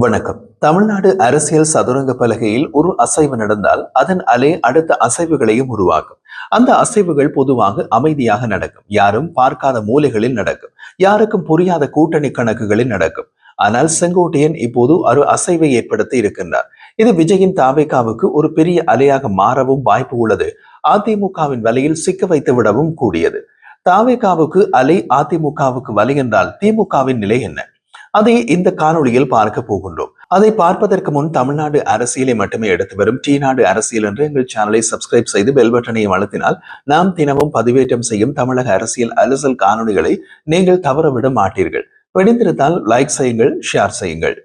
வணக்கம். தமிழ்நாடு அரசியல் சதுரங்க பலகையில் ஒரு அசைவு நடந்தால் அதன் அலை அடுத்த அசைவுகளையும் உருவாக்கும். அந்த அசைவுகள் பொதுவாக அமைதியாக நடக்கும். யாரும் பார்க்காத மூலைகளில் நடக்கும். யாருக்கும் புரியாத கூட்டணி கணக்குகளில் நடக்கும். ஆனால் செங்கோட்டையன் இப்போது ஒரு அசைவை ஏற்படுத்தி இருக்கின்றார். இது விஜயின் தாவேகாவுக்கு ஒரு பெரிய அலையாக மாறவும் வாய்ப்பு உள்ளது. அதிமுகவின் வலையில் சிக்க வைத்து விடவும் கூடியது. தாவேகாவுக்கு அலை அதிமுகவுக்கு வலை என்றால் திமுகவின் நிலை என்ன? அதை இந்த காணொளியில் பார்க்க போகின்றோம். அதை பார்ப்பதற்கு முன் தமிழ்நாடு அரசியலை மட்டுமே எடுத்து வரும் டி நாடு அரசியல் என்று எங்கள் சேனலை சப்ஸ்கிரைப் செய்து பெல் பட்டனையும் அழுத்தினால் நாம் தினமும் பதிவேற்றம் செய்யும் தமிழக அரசியல் அலசல் காணொளிகளை நீங்கள் தவறவிட மாட்டீர்கள். பிடித்திருந்தால் லைக் செய்யுங்கள் ஷேர் செய்யுங்கள்.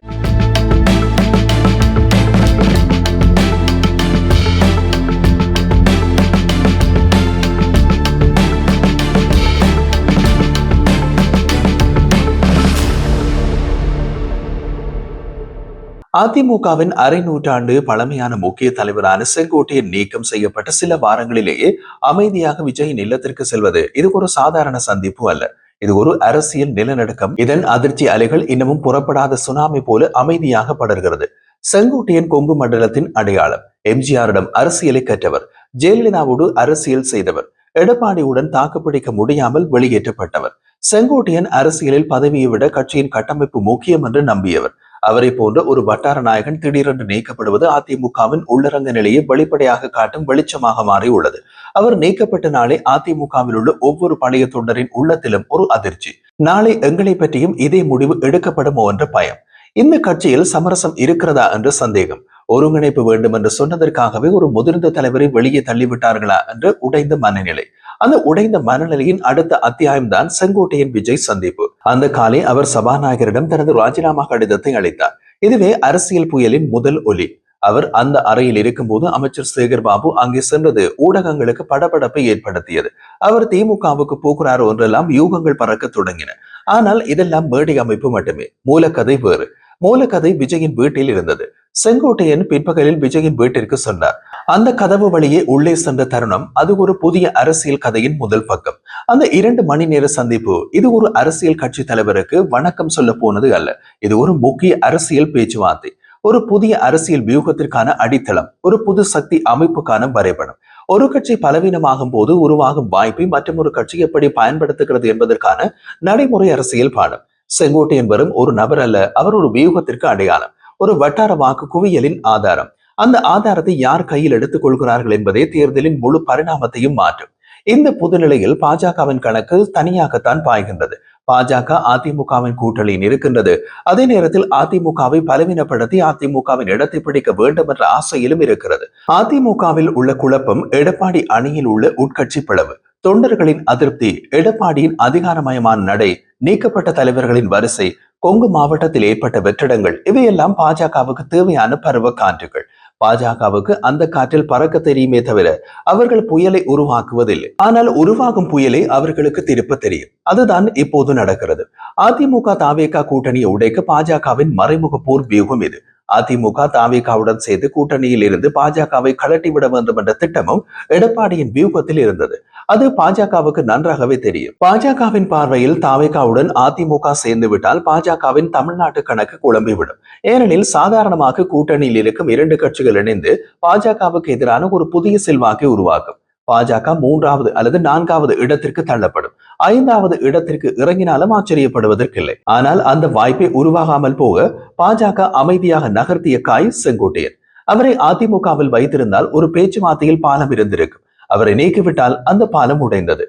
அதிமுகவின் அரை நூற்றாண்டு பழமையான முக்கிய தலைவரான செங்கோட்டையன் நீக்கம் செய்யப்பட்ட சில வாரங்களிலேயே அமைதியாக விஜயின் இல்லத்திற்கு செல்வது இது ஒரு சாதாரண சந்திப்பு அல்ல. இது ஒரு அரசியல் நிலநடுக்கம். இதன் அதிர்ச்சி அலைகள் இன்னமும் புறப்படாத சுனாமி போல அமைதியாக படர்கிறது. செங்கோட்டையன் கொங்கு மண்டலத்தின் அடையாளம். எம்ஜிஆரிடம் அரசியலை கற்றவர். ஜெயலலிதாவோடு அரசியல் செய்தவர். எடப்பாடியுடன் தாக்குப்பிடிக்க முடியாமல் வெளியேற்றப்பட்டவர். செங்கோட்டையன் அரசியலில் பதவியை விட கட்சியின் கட்டமைப்பு முக்கியம் என்று நம்பியவர். அவரை போன்ற ஒரு வட்டார நாயகன் திடீரென்று நீக்கப்படுவது அதிமுகவின் உள்ளரங்க நிலையை வெளிப்படையாக காட்டும் வெளிச்சமாக மாறியுள்ளது அவர் நீக்கப்பட்ட நாளே அதிமுகவில் உள்ள ஒவ்வொரு பழைய தொண்டரின் உள்ளத்திலும் ஒரு அதிர்ச்சி. நாளை எங்களை பற்றியும் இதே முடிவு எடுக்கப்படுமோ என்ற பயம். இந்த கட்சியில் சமரசம் இருக்கிறதா என்ற சந்தேகம். ஒருங்கிணைப்பு வேண்டும் என்று சொன்னதற்காகவே ஒரு முதிர்ந்த தலைவரை வெளியே தள்ளிவிட்டார்களா என்று உடைந்த மனநிலை. அந்த உடைந்த மனநிலையின் அடுத்த அத்தியாயம் தான் செங்கோட்டையன் விஜய் சந்திப்பு. அந்த காலை அவர் சபாநாயகரிடம் தனது ராஜினாமா கடிதத்தை அளித்தார். இதுவே அரசியல் புயலின் முதல் ஒலி. அவர் அந்த அறையில் இருக்கும்போது அமைச்சர் சேகர் பாபு அங்கே சென்றது ஊடகங்களுக்கு படபடப்பை ஏற்படுத்தியது. அவர் திமுகவுக்கு போகிறார் ஒன்றெல்லாம் யூகங்கள் பறக்க தொடங்கின. ஆனால் இதெல்லாம் மேடை அமைப்பு மட்டுமே. மூலக்கதை வேறு. மூலக்கதை விஜயின் வீட்டில் இருந்தது. செங்கோட்டையன் பிற்பகலில் விஜயின் வீட்டிற்கு சென்றார் அந்த கதவு வழியே உள்ளே சென்ற தருணம் அது ஒரு புதிய அரசியல் கதையின் முதல் பக்கம். அந்த இரண்டு மணி நேர சந்திப்பு இது ஒரு அரசியல் கட்சி தலைவருக்கு வணக்கம் சொல்ல போனது அல்ல. இது ஒரு முக்கிய அரசியல் பேச்சுவார்த்தை. ஒரு புதிய அரசியல் வியூகத்திற்கான அடித்தளம் ஒரு புது சக்தி அமைப்புக்கான வரைபடம். ஒரு கட்சி பலவீனமாகும் போது உருவாகும் வாய்ப்பை மற்றும் ஒரு கட்சி எப்படி பயன்படுத்துகிறது என்பதற்கான நடைமுறை அரசியல் பாடம். செங்கோட்டையன் வரும் ஒரு நபர் அல்ல அவர் ஒரு வியூகத்திற்கு அடையாளம். ஒரு வட்டார வாக்கு குவியலின் ஆதாரம். அந்த ஆதாரத்தை யார் கையில் எடுத்துக் கொள்கிறார்கள் என்பதே தேர்தலின் முழு பரிணாமத்தையும் மாற்றும். இந்த புதுநிலையில் பாஜகவின் கணக்கு தனியாகத்தான் பாய்கின்றது. பாஜக அதிமுகவின் கூட்டணியில் இருக்கின்றது. அதே நேரத்தில் அதிமுகவை பலவீனப்படுத்தி அதிமுகவின் இடத்தை பிடிக்க வேண்டும் என்ற ஆசையிலும் இருக்கிறது. அதிமுகவில் உள்ள குழப்பம் எடப்பாடி அணியில் உள்ள உட்கட்சி பிளவு. தொண்டர்களின் அதிருப்தி எடப்பாடியின் அதிகாரமயமான நடை நீக்கப்பட்ட தலைவர்களின் வரிசை கொங்கு மாவட்டத்தில் ஏற்பட்ட வெற்றிடங்கள் இவையெல்லாம் பாஜகவுக்கு தேவையான பருவ காற்றுகள் பாஜகவுக்கு அந்த காற்றில் பறக்க தெரியுமே தவிர அவர்கள் புயலை உருவாக்குவதில்லை. ஆனால் உருவாகும் புயலை அவர்களுக்கு திருப்ப தெரியும். அதுதான் இப்போது நடக்கிறது. அதிமுக தாவேகா கூட்டணியை உடைக்க பாஜகவின் மறைமுக போர் வியூகம் இது. அதிமுக தாவிகாவுடன் சேர்ந்து கூட்டணியில் இருந்து பாஜகவை கலட்டிவிட வேண்டும் என்ற திட்டமும் எடப்பாடியின் வியூகத்தில் இருந்தது. அது பாஜகவுக்கு நன்றாகவே தெரியும். பாஜகவின் பார்வையில் தாவேகாவுடன் அதிமுக சேர்ந்து விட்டால் பாஜகவின் தமிழ்நாட்டு கணக்கு குழம்பிவிடும். ஏனெனில் சாதாரணமாக கூட்டணியில் இருக்கும் இரண்டு கட்சிகள் இணைந்து பாஜகவுக்கு எதிரான ஒரு புதிய செல்வாக்கை உருவாக்கும். பாஜக மூன்றாவது அல்லது நான்காவது இடத்திற்கு தள்ளப்படும். ஐந்தாவது இடத்திற்கு இறங்கினாலும் ஆச்சரியப்படுவதற்கில்லை. ஆனால் அந்த வாய்ப்பை உருவாகாமல் போக பாஜக அமைதியாக நகர்த்திய காய் செங்கோட்டையன். அவரை அதிமுகவில் வைத்திருந்தால் ஒரு பேச்சுவார்த்தையில் பாலம் இருந்திருக்கும். அவரை நீக்கிவிட்டால் அந்த பாலம் உடைந்தது.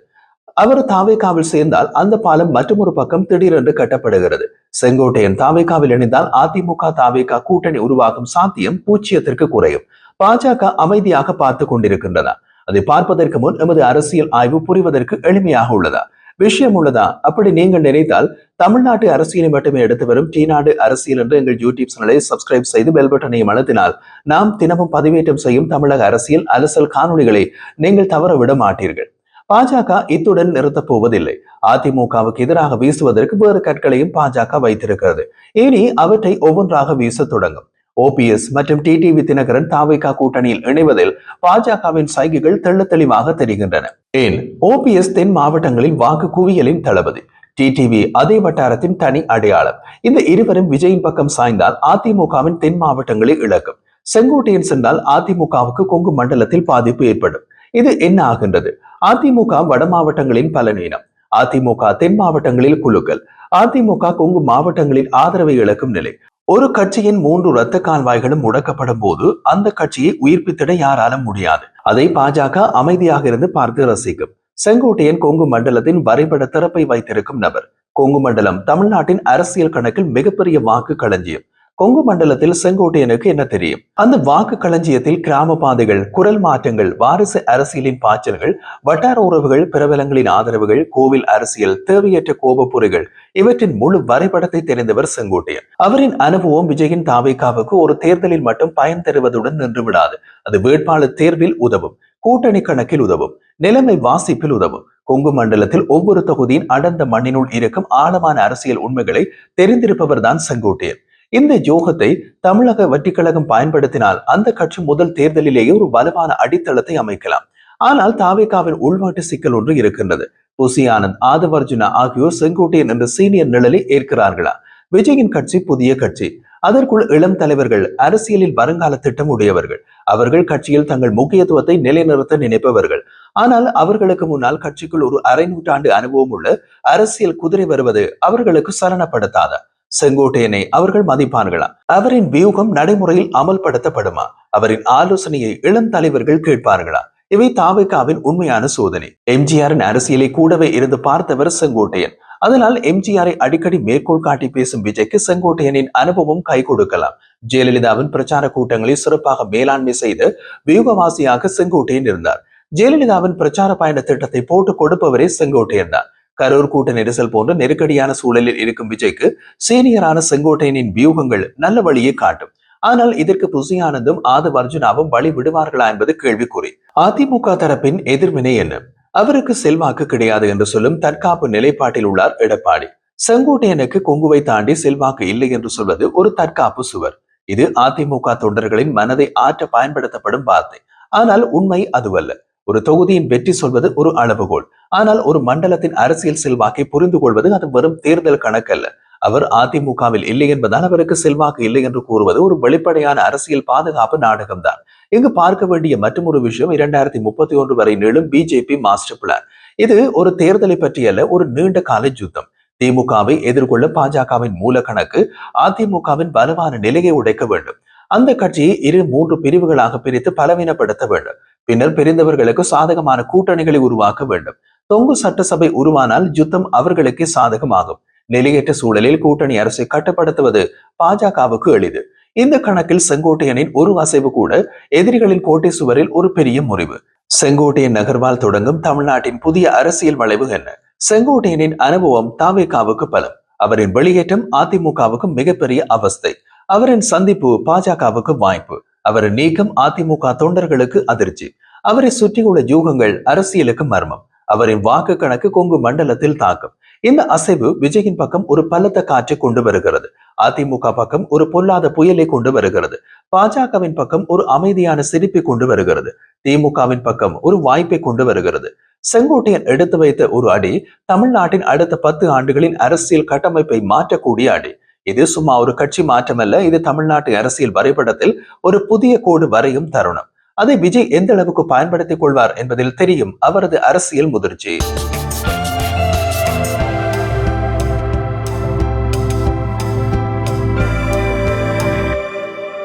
அவர் தாவேக்காவில் சேர்ந்தால் அந்த பாலம் மற்றொரு பக்கம் திடீரென்று கட்டப்படுகிறது. செங்கோட்டையன் தாவேக்காவில் இணைந்தால் அதிமுக தாவேக்கா கூட்டணி உருவாகும் சாத்தியம் பூச்சியத்திற்கு குறையும். பாஜக அமைதியாக பார்த்து கொண்டிருக்கின்றன. அதை பார்ப்பதற்கு முன் எமது அரசியல் ஆய்வு புரிவதற்கு எளிமையாக உள்ளதா? விஷயம் உள்ளதா அப்படி நீங்கள் நினைத்தால் தமிழ்நாட்டு அரசியலை மட்டுமே எடுத்து வரும் டி நாடு அரசியல் என்று எங்கள் யூடியூப் சேனலை சப்ஸ்கிரைப் செய்து பெல் பட்டனையும் அழுத்தினால் நாம் தினமும் பதிவேற்றம் செய்யும் தமிழக அரசியல் அரசல் காணொலிகளை நீங்கள் தவற விட மாட்டீர்கள். பாஜக இத்துடன் நிறுத்தப் போவதில்லை. அதிமுகவுக்கு எதிராக வீசுவதற்கு வேறு கற்களையும் பாஜக வைத்திருக்கிறது. இனி அவற்றை ஒவ்வொன்றாக வீச தொடங்கும். ஓபிஎஸ் மற்றும் டிடிவி தினகரன் தாவைக்கா கூட்டணியில் இணைவதில் பாஜகவின் சைகைகள் தெள்ள தெளிவாக தெரிகின்றன. ஏன்? ஓபிஎஸ் தென் மாவட்டங்களில் வாக்கு குவியலின் தளபதி டிடிவி அதே வட்டாரத்தின் தனி அடையாளம். இந்த இருவரும் விஜயின் பக்கம் சாய்ந்தால் அதிமுகவின் தென் மாவட்டங்களை இழக்கும். செங்கோட்டையன் சென்றால் அதிமுகவுக்கு கொங்கு மண்டலத்தில் பாதிப்பு ஏற்படும். இது என்ன ஆகின்றது? அதிமுக வட மாவட்டங்களின் பலனீனம் அதிமுக தென் மாவட்டங்களில் குழுக்கள். அதிமுக கொங்கு மாவட்டங்களில் ஆதரவை இழக்கும் நிலை. ஒரு கட்சியின் மூன்று இரத்த கால்வாய்களும் முடக்கப்படும் போது அந்த கட்சியை உயிர்ப்பித்திட யாராலும் முடியாது. அதை பாஜக அமைதியாக இருந்து பார்த்து ரசிக்கும். செங்கோட்டையன் கொங்கு மண்டலத்தின் வரைபட திறப்பை வைத்திருக்கும் நபர். கொங்கு மண்டலம் தமிழ்நாட்டின் அரசியல் கணக்கில் மிகப்பெரிய வாக்கு களஞ்சியம். கொங்கு மண்டலத்தில் செங்கோட்டையனுக்கு என்ன தெரியும்? அந்த வாக்கு களஞ்சியத்தில் கிராம பாதைகள் குரல் மாற்றங்கள் வாரிசு அரசியலின் பாய்ச்சல்கள் வட்டார உறவுகள் பிரபலங்களின் ஆதரவுகள் கோவில் அரசியல் தேவையற்ற கோபப்புரைகள் இவற்றின் முழு வரைபடத்தை தெரிந்தவர் செங்கோட்டையன். அவரின் அனுபவம் விஜயின் தாவேக்காவுக்கு ஒரு தேர்தலில் மட்டும் பயன் தருவதுடன் நின்று விடாது. அது வேட்பாளர் தேர்வில் உதவும் கூட்டணி கணக்கில் உதவும் நிலைமை வாசிப்பில் உதவும். கொங்கு மண்டலத்தில் ஒவ்வொரு தொகுதியின் அடர்ந்த மண்ணினுள் இருக்கும் ஆழமான அரசியல் உண்மைகளை தெரிந்திருப்பவர் தான் செங்கோட்டையன். இந்த யோகத்தை தமிழக வட்டிக்கழகம் பயன்படுத்தினால் அந்த கட்சி முதல் தேர்தலிலேயே ஒரு வலுவான அடித்தளத்தை அமைக்கலாம். ஆனால் தாவேகாவின் உள்நாட்டு சிக்கல் ஒன்று இருக்கின்றது. புசி ஆனந்த் ஆதவர்ஜுனா ஆகியோர் செங்கோட்டையன் என்ற சீனியர் நிழலை ஏற்கிறார்களா? விஜயின் கட்சி புதிய கட்சி. அதற்குள் இளம் தலைவர்கள் அரசியலில் வருங்கால திட்டம் உடையவர்கள் அவர்கள் கட்சியில் தங்கள் முக்கியத்துவத்தை நிலைநிறுத்த நினைப்பவர்கள். ஆனால் அவர்களுக்கு முன்னால் கட்சிக்குள் ஒரு அரை நூற்றாண்டு அனுபவம் உள்ள அரசியல் குதிரை வருவது அவர்களுக்கு சரணப்படுத்தாத செங்கோட்டையனை அவர்கள் மதிப்பார்களா? அவரின் வியூகம் நடைமுறையில் அமல்படுத்தப்படுமா? அவரின் ஆலோசனையை இளம் தலைவர்கள் கேட்பார்களா? இவை தாவைக்காவின் உண்மையான சோதனை. எம்ஜிஆரின் அரசியலை கூடவே இருந்து பார்த்தவர் செங்கோட்டையன். அதனால் எம்ஜிஆரை அடிக்கடி மேற்கோள் காட்டி பேசும் விஜய்க்கு செங்கோட்டையனின் அனுபவம் கை கொடுக்கலாம். ஜெயலலிதாவின் பிரச்சார கூட்டங்களை சிறப்பாக மேலாண்மை செய்து வியூகவாசியாக செங்கோட்டையன் இருந்தார். ஜெயலலிதாவின் பிரச்சார பயண திட்டத்தை போட்டு கொடுப்பவரே செங்கோட்டையன் தான். கரூர் கூட்ட நெரிசல் போன்ற நெருக்கடியான சூழலில் இருக்கும் விஜய்க்கு சீனியரான செங்கோட்டையனின் வியூகங்கள் நல்ல வழியை காட்டும். ஆனால் இதற்கு புசியானந்தும் ஆதவ் அர்ஜுனாவும் வழி விடுவார்களா என்பது கேள்விக்குறி. அதிமுக தரப்பின் எதிர்வினை என்ன? அவருக்கு செல்வாக்கு கிடையாது என்று சொல்லும் தற்காப்பு நிலைப்பாட்டில் உள்ளார் எடப்பாடி. செங்கோட்டையனுக்கு கொங்குவை தாண்டி செல்வாக்கு இல்லை என்று சொல்வது ஒரு தற்காப்பு சுவர். இது அதிமுக தொண்டர்களின் மனதை ஆற்ற பயன்படுத்தப்படும் வார்த்தை. ஆனால் உண்மை அதுவல்ல. ஒரு தொகுதியின் வெற்றி சொல்வது ஒரு அளவுகோல். ஆனால் ஒரு மண்டலத்தின் அரசியல் செல்வாக்கை புரிந்து கொள்வது அது வெறும் தேர்தல் கணக்கல்ல. அவர் அதிமுகவில் இல்லை என்பதால் அவருக்கு செல்வாக்கு இல்லை என்று கூறுவது ஒரு வெளிப்படையான அரசியல் பாதுகாப்பு நாடகம்தான். இங்கு பார்க்க வேண்டிய மற்றொரு விஷயம் இரண்டாயிரத்தி முப்பத்தி ஒன்று வரை நீளும் பிஜேபி மாஸ்டர் பிளான். இது ஒரு தேர்தலை பற்றியல்ல ஒரு நீண்ட கால யுத்தம். திமுகவை எதிர்கொள்ள பாஜகவின் மூல கணக்கு அதிமுகவின் பலமான நிலையை உடைக்க வேண்டும். அந்த கட்சியை இரு மூன்று பிரிவுகளாக பிரித்து பலவீனப்படுத்த வேண்டும். பின்னர் பிரிந்தவர்களுக்கு சாதகமான கூட்டணிகளை உருவாக்க வேண்டும். தொங்கு சட்டசபை உருவானால் யுத்தம் அவர்களுக்கே சாதகமாகும். நிலையற்ற சூழலில் கூட்டணி அரசை கட்டுப்படுத்துவது பாஜகவுக்கு எளிது. இந்த கணக்கில் செங்கோட்டையனின் ஒரு அசைவு கூட எதிரிகளின் கோட்டை சுவரில் ஒரு பெரிய முறிவு. செங்கோட்டையன் நகர்வால் தொடங்கும் தமிழ்நாட்டின் புதிய அரசியல் வளைவு என்ன? செங்கோட்டையனின் அனுபவம் தாவேகாவுக்கு பலம். அவரின் வெளியேற்றம் அதிமுகவுக்கு மிகப்பெரிய அவஸ்தை. அவரின் சந்திப்பு பாஜகவுக்கு வாய்ப்பு. அவர் நீக்கம் அதிமுக தொண்டர்களுக்கு அதிர்ச்சி. அவரை சுற்றியுள்ள யூகங்கள் அரசியலுக்கு மர்மம். அவரின் வாக்கு கணக்கு கொங்கு மண்டலத்தில் தாக்கம். இந்த அசைவு விஜயின் பக்கம் ஒரு பலத்த காற்றை கொண்டு வருகிறது. அதிமுக பக்கம் ஒரு பொல்லாத புயலை கொண்டு வருகிறது. பாஜகவின் பக்கம் ஒரு அமைதியான சிரிப்பை கொண்டு வருகிறது. திமுகவின் பக்கம் ஒரு வாய்ப்பை கொண்டு வருகிறது. செங்கோட்டையன் எடுத்து வைத்த ஒரு அடி தமிழ்நாட்டின் அடுத்த பத்து ஆண்டுகளின் அரசியல் கட்டமைப்பை மாற்றக்கூடிய அடி. இது சும்மா ஒரு கட்சி மாற்றமல்ல இது தமிழ்நாட்டு அரசியல் வரைபடத்தில் ஒரு புதிய கோடு வரையும் தருணம். அதை விஜய் எந்த அளவுக்கு பயன்படுத்திக் கொள்வார் என்பதில் தெரியும் அவரது அரசியல் முதிர்ச்சி.